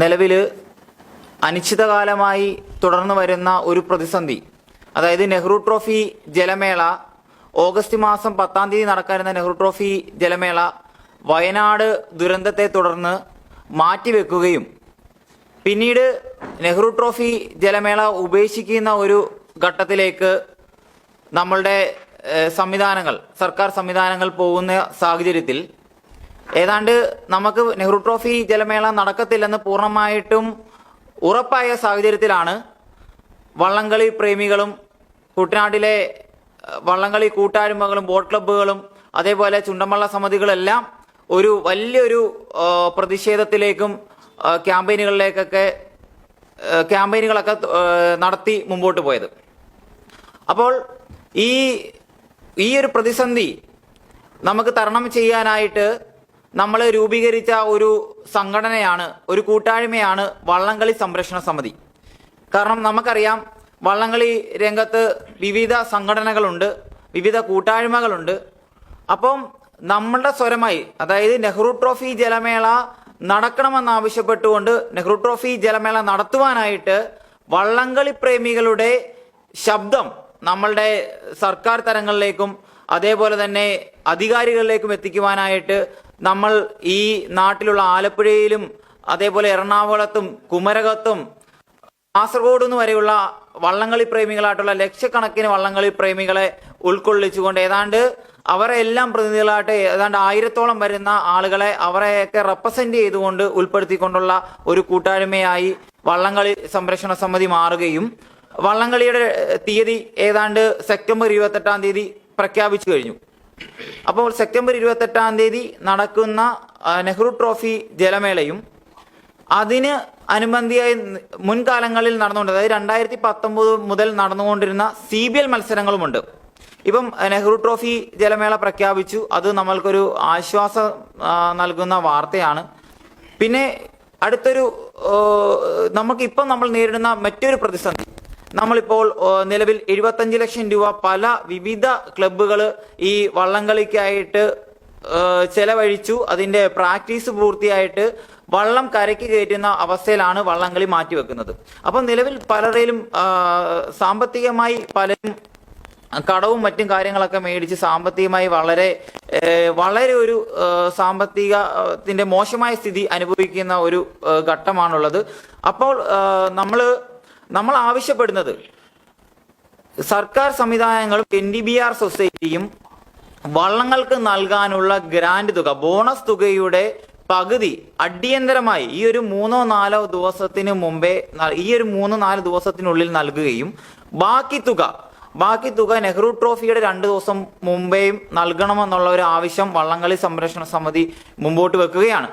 നിലവിൽ അനിശ്ചിതകാലമായി തുടർന്നു വരുന്ന ഒരു പ്രതിസന്ധി. അതായത് നെഹ്റു ട്രോഫി ജലമേള ഓഗസ്റ്റ് മാസം പത്താം തീയതി നടക്കാനിരുന്ന നെഹ്റു ട്രോഫി ജലമേള വയനാട് ദുരന്തത്തെ തുടർന്ന് മാറ്റിവെക്കുകയും പിന്നീട് നെഹ്റു ട്രോഫി ജലമേള ഉപേക്ഷിക്കുന്ന ഒരു ഘട്ടത്തിലേക്ക് നമ്മളുടെ സംവിധാനങ്ങൾ സർക്കാർ സംവിധാനങ്ങൾ പോകുന്ന സാഹചര്യത്തിൽ ഏതാണ്ട് നമുക്ക് നെഹ്റു ട്രോഫി ജലമേള നടക്കത്തില്ലെന്ന് പൂർണമായിട്ടും ഉറപ്പായ സാഹചര്യത്തിലാണ് വള്ളംകളി പ്രേമികളും കുട്ടനാട്ടിലെ വള്ളംകളി കൂട്ടായ്മകളും ബോട്ട് ക്ലബ്ബുകളും അതേപോലെ ചുണ്ടമ്പള്ള സമിതികളെല്ലാം ഒരു വലിയൊരു പ്രതിഷേധത്തിലേക്കും ക്യാമ്പയിനുകളിലേക്കൊക്കെ ക്യാമ്പയിനുകളൊക്കെ നടത്തി മുമ്പോട്ട് പോയത്. അപ്പോൾ ഈ ഈ ഒരു പ്രതിസന്ധി നമുക്ക് തരണം ചെയ്യാനായിട്ട് നമ്മൾ രൂപീകരിച്ച ഒരു സംഘടനയാണ് ഒരു കൂട്ടായ്മയാണ് വള്ളംകളി സംരക്ഷണ സമിതി. കാരണം നമുക്കറിയാം വള്ളംകളി രംഗത്ത് വിവിധ സംഘടനകളുണ്ട് വിവിധ കൂട്ടായ്മകളുണ്ട്. അപ്പം നമ്മളുടെ സ്വരമായി അതായത് നെഹ്റു ട്രോഫി ജലമേള നടക്കണമെന്നാവശ്യപ്പെട്ടുകൊണ്ട് നെഹ്റു ട്രോഫി ജലമേള നടത്തുവാനായിട്ട് വള്ളംകളി പ്രേമികളുടെ ശബ്ദം നമ്മളുടെ സർക്കാർ തലങ്ങളിലേക്കും അതേപോലെ തന്നെ അധികാരികളിലേക്കും എത്തിക്കുവാനായിട്ട് നമ്മൾ ഈ നാട്ടിലുള്ള ആലപ്പുഴയിലും അതേപോലെ എറണാകുളത്തും കുമരകത്തും കാസർഗോഡ് നിന്ന് വരെയുള്ള വള്ളംകളി പ്രേമികളായിട്ടുള്ള ലക്ഷക്കണക്കിന് വള്ളംകളി പ്രേമികളെ ഉൾക്കൊള്ളിച്ചുകൊണ്ട് ഏതാണ്ട് അവരെ എല്ലാം പ്രതിനിധികളായിട്ട് ഏതാണ്ട് ആയിരത്തോളം വരുന്ന ആളുകളെ അവരെയൊക്കെ റെപ്രസെന്റ് ചെയ്തുകൊണ്ട് ഉൾപ്പെടുത്തിക്കൊണ്ടുള്ള ഒരു കൂട്ടായ്മയായി വള്ളംകളി സംരക്ഷണ സമിതി മാറുകയും വള്ളംകളിയുടെ തീയതി ഏതാണ്ട് സെപ്റ്റംബർ ഇരുപത്തെട്ടാം തീയതി പ്രഖ്യാപിച്ചു കഴിഞ്ഞു. അപ്പോൾ സെപ്റ്റംബർ ഇരുപത്തെട്ടാം തീയതി നടക്കുന്ന നെഹ്റു ട്രോഫി ജലമേളയും അതിന് അനുബന്ധിയായി മുൻകാലങ്ങളിൽ നടന്നുകൊണ്ട് അതായത് രണ്ടായിരത്തി പത്തൊമ്പത് മുതൽ നടന്നുകൊണ്ടിരുന്ന സി ബി എൽ മത്സരങ്ങളുമുണ്ട്. ഇപ്പം നെഹ്റു ട്രോഫി ജലമേള പ്രഖ്യാപിച്ചു. അത് നമ്മൾക്കൊരു ആശ്വാസം നൽകുന്ന വാർത്തയാണ്. പിന്നെ അടുത്തൊരു നമുക്ക് നമുക്കിപ്പം നമ്മൾ നേരിടുന്ന മറ്റൊരു പ്രതിസന്ധി നമ്മളിപ്പോൾ നിലവിൽ എഴുപത്തഞ്ച് ലക്ഷം രൂപ പല വിവിധ ക്ലബ്ബുകൾ ഈ വള്ളംകളിക്കായിട്ട് ചെലവഴിച്ചു. അതിന്റെ പ്രാക്ടീസ് പൂർത്തിയായിട്ട് വള്ളം കരയ്ക്ക് കയറ്റുന്ന അവസ്ഥയിലാണ് വള്ളംകളി മാറ്റിവെക്കുന്നത്. അപ്പം നിലവിൽ പലരെയും സാമ്പത്തികമായി പലരും കടവും മറ്റും കാര്യങ്ങളൊക്കെ മേടിച്ച് സാമ്പത്തികമായി വളരെ വളരെ ഒരു സാമ്പത്തികത്തിന്റെ മോശമായ സ്ഥിതി അനുഭവിക്കുന്ന ഒരു ഘട്ടമാണുള്ളത്. അപ്പോൾ നമ്മൾ നമ്മൾ ആവശ്യപ്പെടുന്നത് സർക്കാർ സംവിധാനങ്ങളും എൻ ഡി ബി ആർ സൊസൈറ്റിയും വള്ളങ്ങൾക്ക് നൽകാനുള്ള ഗ്രാൻഡ് തുക ബോണസ് തുകയുടെ പകുതി അടിയന്തരമായി ഈ ഒരു മൂന്നോ നാലോ ദിവസത്തിന് മുമ്പേ ഈ ഒരു മൂന്നോ നാല് ദിവസത്തിനുള്ളിൽ നൽകുകയും ബാക്കി തുക ബാക്കി തുക നെഹ്റു ട്രോഫിയുടെ രണ്ട് ദിവസം മുമ്പേയും നൽകണമെന്നുള്ള ഒരു ആവശ്യം വള്ളംകളി സംരക്ഷണ സമിതി മുമ്പോട്ട് വെക്കുകയാണ്.